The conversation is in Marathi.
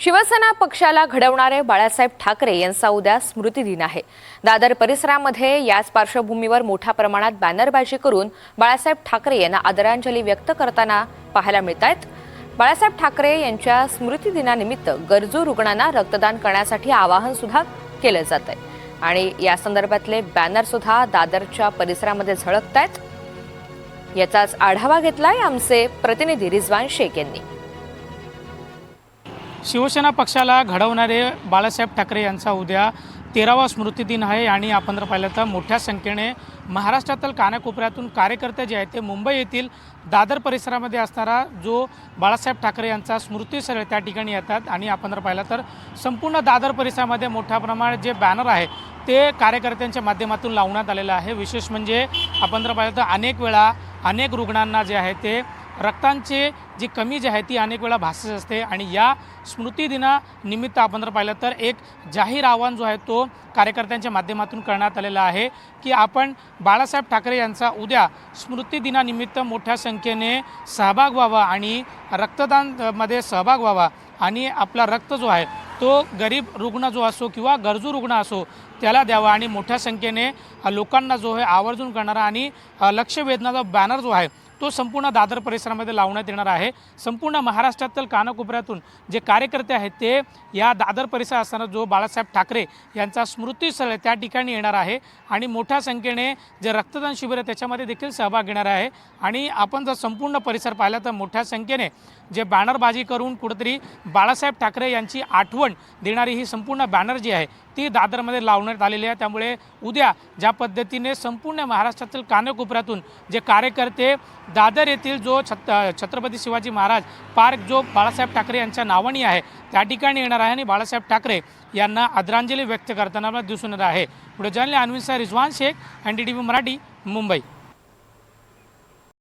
शिवसेना पक्षाला घडवणारे बाळासाहेब ठाकरे यांचा उद्या स्मृतिदिन आहे. दादर परिसरामध्ये याच पार्श्वभूमीवर मोठ्या प्रमाणात बॅनरबाजी करून बाळासाहेब ठाकरे यांना आदरांजली व्यक्त करताना पाहायला मिळत आहेत बाळासाहेब ठाकरे यांच्या स्मृतिदिनानिमित्त गरजू रुग्णांना रक्तदान करण्यासाठी आवाहन सुद्धा केलं जात आहे आणि या संदर्भातले बॅनर सुद्धा दादरच्या परिसरामध्ये झळकत आहेत याचाच आढावा घेतलाय आमचे प्रतिनिधी रिजवान शेख यांनी. शिवसेना पक्षाला घडवणारे बाळासाहेब ठाकरे यांचा उद्या तेरावा स्मृतिदिन आहे आणि आपण जर पाहिलं तर मोठ्या संख्येने महाराष्ट्रातील कानाकोपऱ्यातून कार्यकर्ते जे आहेत ते मुंबई येथील दादर परिसरामध्ये असणारा जो बाळासाहेब ठाकरे यांचा स्मृतिस्थळ त्या ठिकाणी येतात. आणि आपण जर पाहिलं तर संपूर्ण दादर परिसरामध्ये मोठ्या प्रमाणात जे बॅनर आहे ते कार्यकर्त्यांच्या माध्यमातून लावण्यात आलेलं आहे. विशेष म्हणजे आपण जर पाहिलं तर अनेक वेळा अनेक रुग्णांना जे आहे ते रक्तांचे जी कमी जी आहे ती अनेक वेळा भासत असते. आणि या स्मृतिदिनानिमित्त आपण जर पाहिलं तर एक जाहीर आव्हान जो आहे तो कार्यकर्त्यांच्या माध्यमातून करण्यात आलेला आहे की आपण बाळासाहेब ठाकरे यांचा उद्या स्मृतिदिनानिमित्त मोठ्या संख्येने सहभाग व्हावा आणि रक्तदानमध्ये सहभाग व्हावा आणि आपला रक्त जो आहे तो गरीब रुग्ण जो असो किंवा गरजू रुग्ण असो त्याला द्यावा आणि मोठ्या संख्येने लोकांना जो आहे आवर्जून करणारा आणि लक्ष वेधणारा बॅनर जो आहे तो संपूर्ण दादर परिसरामध्ये लावण्यात येणार आहे. संपूर्ण महाराष्ट्रातील कानाकोपऱ्यातून जे कार्यकर्ते आहेत ते या दादर परिसर असताना जो बाळासाहेब ठाकरे यांचा स्मृतीस्थळ आहे त्या ठिकाणी येणार आहे. आणि मोठ्या संख्येने जे रक्तदान शिबिर आहे त्याच्यामध्ये देखील सहभाग घेणार आहे. आणि आपण जर संपूर्ण परिसर पाहिला तर मोठ्या संख्येने जे बॅनरबाजी करून कुठेतरी बाळासाहेब ठाकरे यांची आठवण देणारी ही संपूर्ण बॅनर जी आहे ती दादरमध्ये लावण्यात आलेली आहे. त्यामुळे उद्या ज्या पद्धतीने संपूर्ण महाराष्ट्रातील कानाकोपऱ्यातून जे कार्यकर्ते दादर येथील जो छत छत्रपती शिवाजी महाराज पार्क जो बाळासाहेब ठाकरे यांच्या नावानी आहे त्या ठिकाणी येणार आहे आणि बाळासाहेब ठाकरे यांना आदरांजली व्यक्त करताना दिसून येणार आहे. पुढे जाणले अनविसा Rizwan Shaikh N D T V Marathi Mumbai.